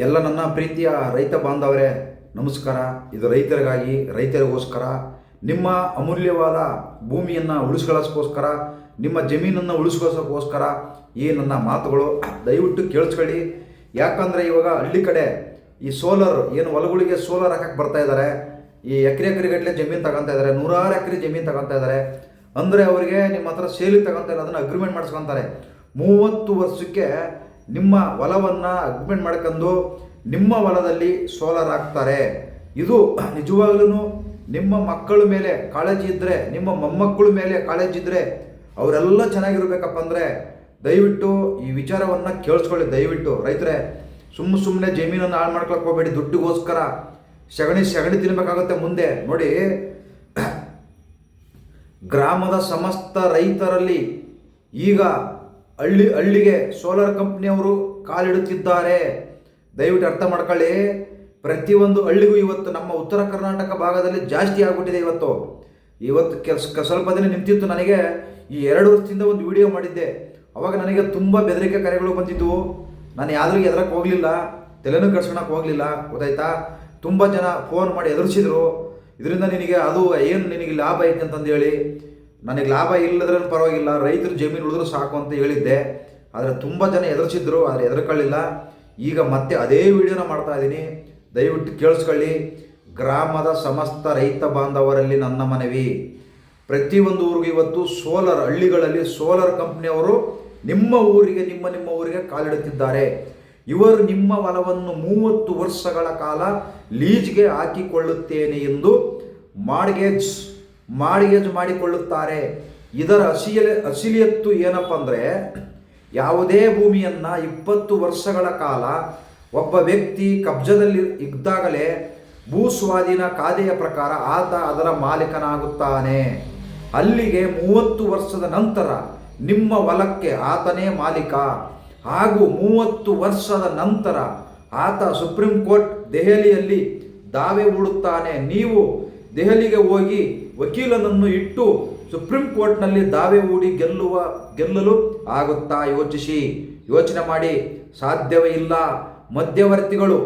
ಎಲ್ಲ ನನ್ನ ಪ್ರೀತಿಯ ರೈತ ಬಾಂಧವರೇ, ನಮಸ್ಕಾರ. ಇದು ರೈತರಿಗಾಗಿ, ರೈತರಿಗೋಸ್ಕರ. ನಿಮ್ಮ ಅಮೂಲ್ಯವಾದ ಭೂಮಿಯನ್ನು ಉಳಿಸ್ಕೊಳ್ಳೋಕ್ಕೋಸ್ಕರ ನಿಮ್ಮ ಜಮೀನನ್ನು ಉಳಿಸ್ಕೊಳ್ಳೋಕ್ಕೋಸ್ಕರ ಈ ನನ್ನ ಮಾತುಗಳು. ದಯವಿಟ್ಟು ಕೇಳಿಸ್ಕೊಳ್ಳಿ. ಯಾಕಂದರೆ ಇವಾಗ ಹಳ್ಳಿ ಕಡೆ ಈ ಸೋಲರ್, ಏನು ಹೊಲಗಳಿಗೆ ಸೋಲಾರ್ ಹಾಕಕ್ಕೆ ಬರ್ತಾ ಇದ್ದಾರೆ ಈ ಎಕರೆ ಎಕರೆಗಟ್ಟಲೆ ಜಮೀನು ತಗೊಂತಾ ಇದ್ದಾರೆ ನೂರಾರು ಎಕರೆ ಜಮೀನು ತಗೊಂತಾ ಇದ್ದಾರೆ ಅಂದರೆ ಅವರಿಗೆ ನಿಮ್ಮ ಹತ್ರ ಸೇಲಿಗೆ ತಗೊಂತ ಇಲ್ಲ, ಅದನ್ನು ಅಗ್ರಿಮೆಂಟ್ ಮಾಡಿಸ್ಕೊತಾರೆ. ಮೂವತ್ತು ವರ್ಷಕ್ಕೆ ನಿಮ್ಮ ಹೊಲವನ್ನು ಅಗ್ಮೆಂಟ್ ಮಾಡ್ಕೊಂಡು ನಿಮ್ಮ ಹೊಲದಲ್ಲಿ ಸೋಲಾರ್ ಹಾಕ್ತಾರೆ. ಇದು ನಿಜವಾಗ್ಲೂ ನಿಮ್ಮ ಮಕ್ಕಳ ಮೇಲೆ ಕಾಳಜಿ ಇದ್ದರೆ ನಿಮ್ಮ ಮೊಮ್ಮಕ್ಕಳ ಮೇಲೆ ಕಾಳಜಿ ಇದ್ದರೆ ಅವರೆಲ್ಲ ಚೆನ್ನಾಗಿರ್ಬೇಕಪ್ಪ ಅಂದರೆ ದಯವಿಟ್ಟು ಈ ವಿಚಾರವನ್ನು ಕೇಳಿಸ್ಕೊಳ್ಳಿ, ದಯವಿಟ್ಟು. ರೈತರೇ, ಸುಮ್ಮ ಸುಮ್ಮನೆ ಜಮೀನನ್ನು ಹಾಳು ಮಾಡ್ಕೊಳಕ್ಕೆ ಹೋಗಬೇಡಿ, ದುಡ್ಡಿಗೋಸ್ಕರ ಸಗಣಿ ಸಗಣಿ ತಿನ್ನಬೇಕಾಗುತ್ತೆ ಮುಂದೆ. ನೋಡಿ, ಗ್ರಾಮದ ಸಮಸ್ತ ರೈತರಲ್ಲಿ ಈಗ ಹಳ್ಳಿ, ಹಳ್ಳಿಗೆ ಸೋಲಾರ್ ಕಂಪ್ನಿಯವರು ಕಾಲಿಡುತ್ತಿದ್ದಾರೆ. ದಯವಿಟ್ಟು ಅರ್ಥ ಮಾಡ್ಕೊಳ್ಳಿ. ಪ್ರತಿಯೊಂದು ಹಳ್ಳಿಗೂ ಇವತ್ತು ನಮ್ಮ ಉತ್ತರ ಕರ್ನಾಟಕ ಭಾಗದಲ್ಲಿ ಜಾಸ್ತಿ ಆಗ್ಬಿಟ್ಟಿದೆ ಇವತ್ತು. ಇವತ್ತು ಕೆಲಸ, ಸ್ವಲ್ಪ ದಿನ ನಿಂತಿತ್ತು ನನಗೆ. ಈ ಎರಡು ವರ್ಷದಿಂದ ಒಂದು ವಿಡಿಯೋ ಮಾಡಿದ್ದೆ. ಅವಾಗ ನನಗೆ ತುಂಬ ಬೆದರಿಕೆ ಕರೆಗಳು ಬಂದಿದ್ದವು ನಾನು ಯಾವ್ದ್ರಿಗೆ ಎದ್ರಕ್ಕೆ ಹೋಗಲಿಲ್ಲ. ತಲೆನೂ ಕರ್ಸೋಣಕ್ಕೆ ಹೋಗಲಿಲ್ಲ. ಗೊತ್ತಾಯ್ತಾ? ತುಂಬ ಜನ ಫೋನ್ ಮಾಡಿ ಎದುರಿಸಿದ್ರು ಇದರಿಂದ ನಿನಗೆ ಅದು ಏನು ನಿನಗೆ ಲಾಭ ಐತೆ ಅಂತಂದು ಹೇಳಿ ನನಗೆ ಲಾಭ ಇಲ್ಲದ್ರೆ ಪರವಾಗಿಲ್ಲ, ರೈತರು ಜಮೀನು ಉಳಿದ್ರು ಸಾಕು ಅಂತ ಹೇಳಿದ್ದೆ. ಆದರೆ ತುಂಬ ಜನ ಎದುರಿಸಿದ್ರು, ಆದರೆ ಎದುರ್ಕೊಳ್ಳಿಲ್ಲ. ಈಗ ಮತ್ತೆ ಅದೇ ವಿಡಿಯೋನ ಮಾಡ್ತಾ ಇದ್ದೀನಿ ದಯವಿಟ್ಟು ಕೇಳಿಸ್ಕೊಳ್ಳಿ. ಗ್ರಾಮದ ಸಮಸ್ತ ರೈತ ಬಾಂಧವರಲ್ಲಿ ನನ್ನ ಮನವಿ. ಪ್ರತಿಯೊಂದು ಊರಿಗೂ ಇವತ್ತು ಸೋಲಾರ್ ಹಳ್ಳಿಗಳಲ್ಲಿ ಸೋಲಾರ್ ಕಂಪ್ನಿಯವರು ನಿಮ್ಮ ಊರಿಗೆ, ನಿಮ್ಮ ನಿಮ್ಮ ಊರಿಗೆ ಕಾಲಿಡುತ್ತಿದ್ದಾರೆ. ಇವರು ನಿಮ್ಮ ಹೊಲವನ್ನು ಮೂವತ್ತು ವರ್ಷಗಳ ಕಾಲ ಲೀಜ್ಗೆ ಹಾಕಿಕೊಳ್ಳುತ್ತೇನೆ ಎಂದು ಮಾರ್ಗೇಜ್ ಮಾರ್ಗೇಜ್ ಮಾಡಿಕೊಳ್ಳುತ್ತಾರೆ. ಇದರ ಅಸಿಲ ಅಸಿಲಿಯತ್ತು ಏನಪ್ಪ ಅಂದರೆ, ಯಾವುದೇ ಭೂಮಿಯನ್ನು ಇಪ್ಪತ್ತು ವರ್ಷಗಳ ಕಾಲ ಒಬ್ಬ ವ್ಯಕ್ತಿ ಕಬ್ಜದಲ್ಲಿ ಇದ್ದಾಗಲೇ ಭೂ ಸ್ವಾಧೀನ ಪ್ರಕಾರ ಆತ ಅದರ ಮಾಲೀಕನಾಗುತ್ತಾನೆ. ಅಲ್ಲಿಗೆ ಮೂವತ್ತು ವರ್ಷದ ನಂತರ ನಿಮ್ಮ ಹೊಲಕ್ಕೆ ಆತನೇ ಮಾಲೀಕ. ಹಾಗೂ ಮೂವತ್ತು ವರ್ಷದ ನಂತರ ಆತ ಸುಪ್ರೀಂ ಕೋರ್ಟ್ ದೆಹಲಿಯಲ್ಲಿ ದಾವೆ ಹೂಡುತ್ತಾನೆ. ನೀವು ದೆಹಲಿಗೆ ಹೋಗಿ ವಕೀಲನನ್ನು ಇಟ್ಟು ಸುಪ್ರೀಂ ಕೋರ್ಟ್ನಲ್ಲಿ ದಾವೆ ಹೂಡಿ ಗೆಲ್ಲುವ, ಗೆಲ್ಲಲು ಆಗುತ್ತಾ ಯೋಚಿಸಿ. ಯೋಚನೆ ಮಾಡಿ. ಸಾಧ್ಯವೇ ಇಲ್ಲ. ಮಧ್ಯವರ್ತಿಗಳು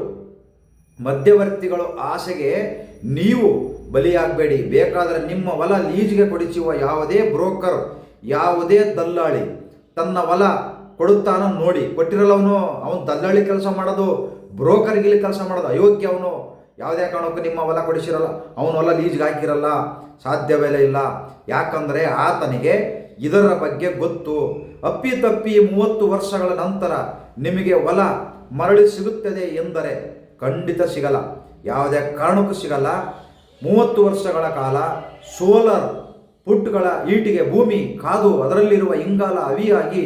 ಮಧ್ಯವರ್ತಿಗಳು ಆಸೆಗೆ ನೀವು ಬಲಿಯಾಗಬೇಡಿ. ಬೇಕಾದರೆ ನಿಮ್ಮ ಹೊಲ ಲೀಜ್ಗೆ ಕೊಡಿಸುವ ಯಾವುದೇ ಬ್ರೋಕರ್, ಯಾವುದೇ ದಲ್ಲಾಳಿ ತನ್ನ ಹೊಲ ಕೊಡುತ್ತಾನ ನೋಡಿ. ಕೊಟ್ಟಿರಲ್ಲ ಅವನು? ದಲ್ಲಾಳಿ ಕೆಲಸ ಮಾಡೋದು ಬ್ರೋಕರ್ಗಿಲಿ ಕೆಲಸ ಮಾಡೋದು. ಅಯೋಗ್ಯ ಅವನು. ಯಾವುದೇ ಕಾರಣಕ್ಕೂ ನಿಮ್ಮ ಹೊಲ ಕೊಡಿಸಿರಲ್ಲ, ಅವನ ಹೊಲ ಲೀಜ್ಗೆ ಹಾಕಿರಲ್ಲ ಸಾಧ್ಯವೇ ಇಲ್ಲ. ಯಾಕಂದರೆ ಆತನಿಗೆ ಇದರ ಬಗ್ಗೆ ಗೊತ್ತು. ಅಪ್ಪಿ ತಪ್ಪಿ ಮೂವತ್ತು ವರ್ಷಗಳ ನಂತರ ನಿಮಗೆ ಹೊಲ ಮರಳಿ ಸಿಗುತ್ತದೆ ಎಂದರೆ ಖಂಡಿತ ಸಿಗಲ್ಲ. ಯಾವುದೇ ಕಾರಣಕ್ಕೂ ಸಿಗಲ್ಲ. ಮೂವತ್ತು ವರ್ಷಗಳ ಕಾಲ ಸೋಲಾರ್ ಪುಟ್ಗಳ ಈಟಿಗೆ ಭೂಮಿ ಕಾದು ಅದರಲ್ಲಿರುವ ಇಂಗಾಲ ಅವಿಯಾಗಿ,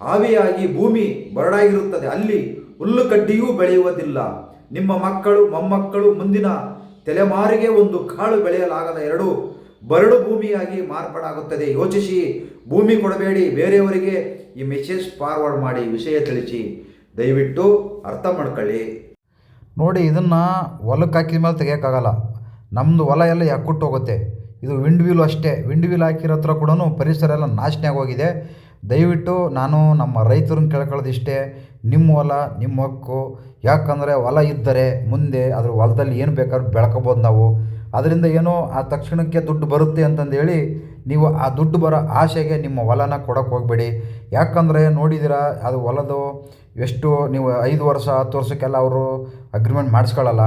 ಆವಿಯಾಗಿ ಭೂಮಿ ಬರಡಾಗಿರುತ್ತದೆ. ಅಲ್ಲಿ ಹುಲ್ಲು ಕಡ್ಡಿಯೂ ಬೆಳೆಯುವುದಿಲ್ಲ. ನಿಮ್ಮ ಮಕ್ಕಳು, ಮೊಮ್ಮಕ್ಕಳು ಮುಂದಿನ ತಲೆಮಾರಿಗೆ ಒಂದು ಕಾಳು ಬೆಳೆಯಲಾಗದ ಎರಡು ಬರಡು ಭೂಮಿಯಾಗಿ ಮಾರ್ಪಾಡಾಗುತ್ತದೆ. ಯೋಚಿಸಿ, ಭೂಮಿ ಕೊಡಬೇಡಿ, ಬೇರೆಯವರಿಗೆ ಈ ಮೆಸೇಜ್ ಫಾರ್ವರ್ಡ್ ಮಾಡಿ, ವಿಷಯ ತಿಳಿಸಿ. ದಯವಿಟ್ಟು ಅರ್ಥ ಮಾಡ್ಕೊಳ್ಳಿ. ನೋಡಿ, ಇದನ್ನು ಹೊಲಕ್ಕೆ ಹಾಕಿದ ಮೇಲೆ ತೆಗಿಯೋಕ್ಕಾಗಲ್ಲ. ನಮ್ಮದು ಹೊಲ ಎಲ್ಲ ಯಾಕುಟ್ಟು ಹೋಗುತ್ತೆ? ಇದು ವಿಂಡ್ ವೀಲು ಅಷ್ಟೇ. ವಿಂಡ್ ವೀಲ್ ಹಾಕಿರೋ ಹತ್ರ ಕೂಡ ಪರಿಸರ ಎಲ್ಲ ನಾಶನೇ ಆಗೋಗಿದೆ. ದಯವಿಟ್ಟು ನಾನು ನಮ್ಮ ರೈತರನ್ನ ಕೇಳ್ಕೊಳ್ಳೋದು ಇಷ್ಟೇ ನಿಮ್ಮ ಹೊಲ, ನಿಮ್ಮ ಹಕ್ಕು, ಯಾಕಂದರೆ ಹೊಲ ಇದ್ದರೆ ಮುಂದೆ ಅದ್ರ ಹೊಲದಲ್ಲಿ ಏನು ಬೇಕಾದ್ರೂ ಬೆಳ್ಕೊಬೋದು ನಾವು. ಅದರಿಂದ ಏನೋ ಆ ತಕ್ಷಣಕ್ಕೆ ದುಡ್ಡು ಬರುತ್ತೆ ಅಂತಂದೇಳಿ ನೀವು ಆ ದುಡ್ಡು ಬರೋ ಆಸೆಗೆ ನಿಮ್ಮ ಹೊಲನ ಕೊಡೋಕೆ ಹೋಗಬೇಡಿ. ಯಾಕಂದರೆ ನೋಡಿದಿರಾ ಅದು ಹೊಲದು ಎಷ್ಟು ನೀವು ಐದು ವರ್ಷ, ಹತ್ತು ವರ್ಷಕ್ಕೆಲ್ಲ ಅವರು ಅಗ್ರಿಮೆಂಟ್ ಮಾಡಿಸ್ಕೊಳ್ಳಲ್ಲ.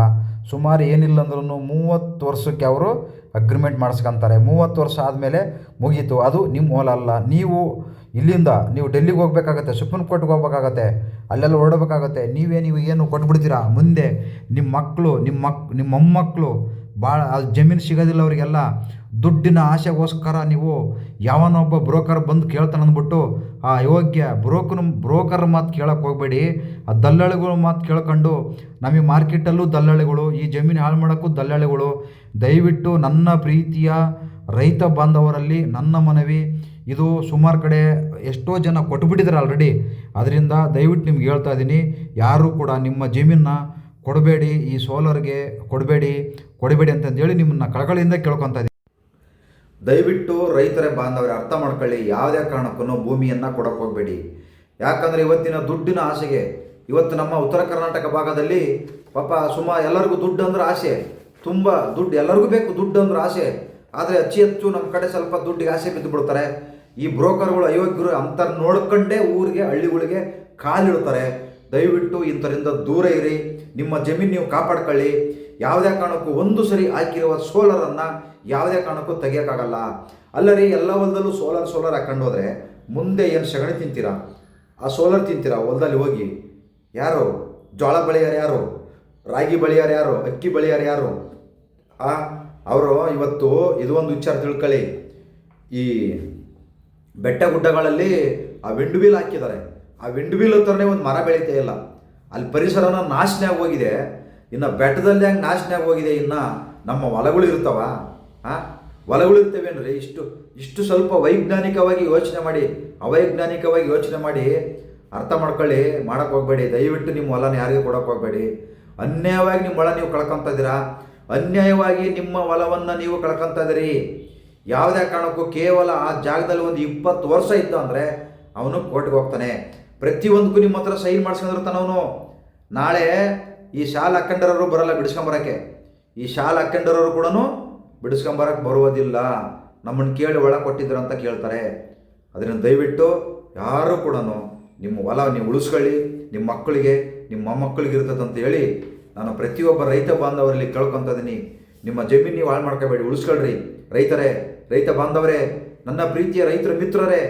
ಸುಮಾರು ಏನಿಲ್ಲ ಅಂದ್ರೂ ಮೂವತ್ತು ವರ್ಷಕ್ಕೆ ಅವರು ಅಗ್ರಿಮೆಂಟ್ ಮಾಡಿಸ್ಕೊಂತಾರೆ. ಮೂವತ್ತು ವರ್ಷ ಆದಮೇಲೆ ಮುಗೀತು. ಅದು ನಿಮ್ಮ ಹೊಲ ಅಲ್ಲ. ನೀವು ಇಲ್ಲಿಂದ ನೀವು ಡೆಲ್ಲಿಗೆ ಹೋಗ್ಬೇಕಾಗತ್ತೆ ಸುಪ್ರೀಂ ಕೋರ್ಟ್ಗೆ ಹೋಗ್ಬೇಕಾಗತ್ತೆ, ಅಲ್ಲೆಲ್ಲ ಹೊರಡಬೇಕಾಗತ್ತೆ ನೀವೇ ನೀವು ಏನು ಕೊಟ್ಬಿಡ್ತೀರಾ? ಮುಂದೆ ನಿಮ್ಮ ಮಕ್ಕಳು, ನಿಮ್ಮ ಮಕ್, ನಿಮ್ಮ ಮೊಮ್ಮಕ್ಕಳು, ಭಾಳ ಜಮೀನು ಸಿಗೋದಿಲ್ಲ ಅವರಿಗೆಲ್ಲ. ದುಡ್ಡಿನ ಆಸೆಗೋಸ್ಕರ ನೀವು ಯಾವನೊಬ್ಬ ಬ್ರೋಕರ್ ಬಂದು ಕೇಳ್ತಾನೆ ಅಂದ್ಬಿಟ್ಟು, ಆ ಯೋಗ್ಯ ಬ್ರೋಕರ್ ಬ್ರೋಕರ್ ಮಾತು ಕೇಳೋಕೆ ಹೋಗಬೇಡಿ. ಆ ದಲ್ಲಾಳಿಗಳು ಮಾತು ಕೇಳ್ಕೊಂಡು, ನಮಗೆ ಮಾರ್ಕೆಟಲ್ಲೂ ದಲ್ಲಾಳಿಗಳು, ಈ ಜಮೀನು ಹಾಳು ಮಾಡೋಕ್ಕೂ ದಲ್ಲಾಳಿಗಳು, ದಯವಿಟ್ಟು ನನ್ನ ಪ್ರೀತಿಯ ರೈತ ಬಾಂಧವರಲ್ಲಿ ನನ್ನ ಮನವಿ, ಇದು ಸುಮಾರು ಕಡೆ ಎಷ್ಟೋ ಜನ ಕೊಟ್ಬಿಟ್ಟಿದ್ದಾರೆ ಆಲ್ರೆಡಿ ಅದರಿಂದ ದಯವಿಟ್ಟು ನಿಮ್ಗೆ ಹೇಳ್ತಾ ಇದ್ದೀನಿ, ಯಾರೂ ಕೂಡ ನಿಮ್ಮ ಜಮೀನನ್ನ ಕೊಡಬೇಡಿ, ಈ ಸೋಲಾರ್ಗೆ ಕೊಡಬೇಡಿ ಕೊಡಬೇಡಿ ಅಂತಂದೇಳಿ ನಿಮ್ಮನ್ನ ಕಳಕಳಿಯಿಂದ ಕೇಳ್ಕೊತಾ ಇದ್ದೀನಿ. ದಯವಿಟ್ಟು ರೈತರ ಬಾಂಧವರೇ ಅರ್ಥ ಮಾಡ್ಕೊಳ್ಳಿ, ಯಾವುದೇ ಕಾರಣಕ್ಕೂ ಭೂಮಿಯನ್ನು ಕೊಡಕ್ಕೆ ಹೋಗಬೇಡಿ. ಯಾಕಂದರೆ ಇವತ್ತಿನ ದುಡ್ಡಿನ ಆಸೆಗೆ, ಇವತ್ತು ನಮ್ಮ ಉತ್ತರ ಕರ್ನಾಟಕ ಭಾಗದಲ್ಲಿ ಪಾಪ ಸುಮಾರು ಎಲ್ಲರಿಗೂ ದುಡ್ಡು ಅಂದ್ರೆ ಆಸೆ, ತುಂಬ ದುಡ್ಡು ಎಲ್ಲರಿಗೂ ಬೇಕು, ದುಡ್ಡು ಅಂದ್ರೆ ಆಸೆ. ಆದರೆ ಅಚ್ಚಿ ಹೆಚ್ಚು ನಮ್ಮ ಕಡೆ ಸ್ವಲ್ಪ ದುಡ್ಡಿಗೆ ಆಸೆ ಬಿದ್ದು ಬಿಡ್ತಾರೆ ಈ ಬ್ರೋಕರ್ಗಳು ಅಯೋಗ್ಯರು ಅಂತ ನೋಡ್ಕೊಂಡೇ ಊರಿಗೆ, ಹಳ್ಳಿಗಳಿಗೆ ಕಾಲಿಡ್ತಾರೆ. ದಯವಿಟ್ಟು ಇಂಥರಿಂದ ದೂರ ಇರಿ. ನಿಮ್ಮ ಜಮೀನು ನೀವು ಕಾಪಾಡ್ಕೊಳ್ಳಿ. ಯಾವುದೇ ಕಾರಣಕ್ಕೂ ಒಂದು ಸರಿ ಹಾಕಿರುವ ಸೋಲಾರನ್ನು ಯಾವುದೇ ಕಾರಣಕ್ಕೂ ತೆಗಿಯೋಕ್ಕಾಗಲ್ಲ. ಅಲ್ಲರಿ, ಎಲ್ಲ ಹೊಲದಲ್ಲೂ ಸೋಲಾರ್ ಸೋಲಾರ್ ಹಾಕೊಂಡು ಹೋದರೆ ಮುಂದೆ ಏನು ಸಗಣಿ ತಿಂತೀರಾ? ಆ ಸೋಲಾರ್ ತಿಂತೀರಾ? ಹೊಲದಲ್ಲಿ ಹೋಗಿ. ಯಾರು? ಜೋಳ ಬೆಳೆಯಾರು ಯಾರು? ರಾಗಿ ಬೆಳೆಯಾರು ಯಾರು? ಅಕ್ಕಿ ಬೆಳೆಯಾರು ಯಾರು? ಆ? ಅವರು ಇವತ್ತು ಇದು ಒಂದು ವಿಚಾರ ತಿಳ್ಕೊಳ್ಳಿ. ಈ ಬೆಟ್ಟ ಗುಡ್ಡಗಳಲ್ಲಿ ಆ ವಿಂಡ್ ವೀಲ್ ಹಾಕಿದ್ದಾರೆ. ಆ ವಿಂಡ್ ವೀಲ್ ಹತ್ರನೇ ಒಂದು ಮರ ಬೆಳೀತಾ ಇಲ್ಲ. ಅಲ್ಲಿ ಪರಿಸರನ ನಾಶನೇ ಆಗೋಗಿದೆ. ಇನ್ನು ಬೆಟ್ಟದಲ್ಲಿ ಹಂಗೆ ನಾಶನೇ ಆಗೋಗಿದೆ? ಇನ್ನು ನಮ್ಮ ಹೊಲಗಳು ಇರ್ತಾವ. ಹಾಂ ಹೊಲಗಳು ಇರ್ತವೇನ್ರಿ ಇಷ್ಟು ಇಷ್ಟು ಸ್ವಲ್ಪ ವೈಜ್ಞಾನಿಕವಾಗಿ ಯೋಚನೆ ಮಾಡಿ, ಅವೈಜ್ಞಾನಿಕವಾಗಿ ಯೋಚನೆ ಮಾಡಿ ಅರ್ಥ ಮಾಡ್ಕೊಳ್ಳಿ. ಮಾಡೋಕ್ಕೆ ಹೋಗಬೇಡಿ. ದಯವಿಟ್ಟು ನಿಮ್ಮ ಹೊಲನ ಯಾರಿಗೂ ಕೊಡೋಕೆ ಹೋಗಬೇಡಿ. ಅನ್ಯಾಯವಾಗಿ ನಿಮ್ಮ ಹೊಲ ನೀವು ಕಳ್ಕೊತಾ ಇದ್ದೀರಾ? ಅನ್ಯಾಯವಾಗಿ ನಿಮ್ಮ ಹೊಲವನ್ನು ನೀವು ಕಳ್ಕೊತಾ ಇದ್ದೀರಿ ಯಾವುದೇ ಕಾರಣಕ್ಕೂ ಕೇವಲ ಆ ಜಾಗದಲ್ಲಿ ಒಂದು ಇಪ್ಪತ್ತು ವರ್ಷ ಇತ್ತು ಅಂದರೆ ಅವನು ಕೋರ್ಟ್ಗೆ ಹೋಗ್ತಾನೆ. ಪ್ರತಿಯೊಂದಕ್ಕೂ ನಿಮ್ಮ ಹತ್ರ ಸೈನ್ ಮಾಡಿಸ್ಕೊಂಡಿರ್ತಾನೆ ಅವನು. ನಾಳೆ ಈ ಶಾಲೆ ಹಾಕೊಂಡಿರೋರು ಬರಲ್ಲ ಬಿಡಿಸ್ಕೊಂಬರಕ್ಕೆ. ಈ ಶಾಲೆ ಹಾಕೊಂಡಿರೋರು ಕೂಡ ಬಿಡಿಸ್ಕೊಂಬರಕ್ಕೆ ಬರುವುದಿಲ್ಲ. ನಮ್ಮನ್ನು ಕೇಳಿ ಒಳ ಕೊಟ್ಟಿದ್ರು ಅಂತ ಕೇಳ್ತಾರೆ. ಅದನ್ನು ದಯವಿಟ್ಟು ಯಾರು ಕೂಡ ನಿಮ್ಮ ಹೊಲ ನೀವು ಉಳಿಸ್ಕೊಳ್ಳಿ. ನಿಮ್ಮ ಮಕ್ಕಳಿಗೆ ನಿಮ್ಮ ಮಕ್ಕಳಿಗೆ ಇರ್ತದಂತ ಹೇಳಿ ನಾನು ಪ್ರತಿಯೊಬ್ಬ ರೈತ ಬಾಂಧವರಲ್ಲಿ ಕೇಳ್ಕೊತಿದ್ದೀನಿ ನಿಮ್ಮ ಜಮೀನು ನೀವು ಹಾಳು ಮಾಡ್ಕೋಬೇಡಿ, ಉಳಿಸ್ಕೊಳ್ರಿ. ರೈತರೇ, ರೈತ ಬಾಂಧವರೇ, ನನ್ನ ಪ್ರೀತಿಯ ರೈತರ ಮಿತ್ರರೇ,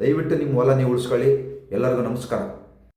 ದಯವಿಟ್ಟು ನಿಮ್ಮ ಹೊಲ ನೀವು ಉಳಿಸ್ಕೊಳ್ಳಿ. ಎಲ್ಲರಿಗೂ ನಮಸ್ಕಾರ.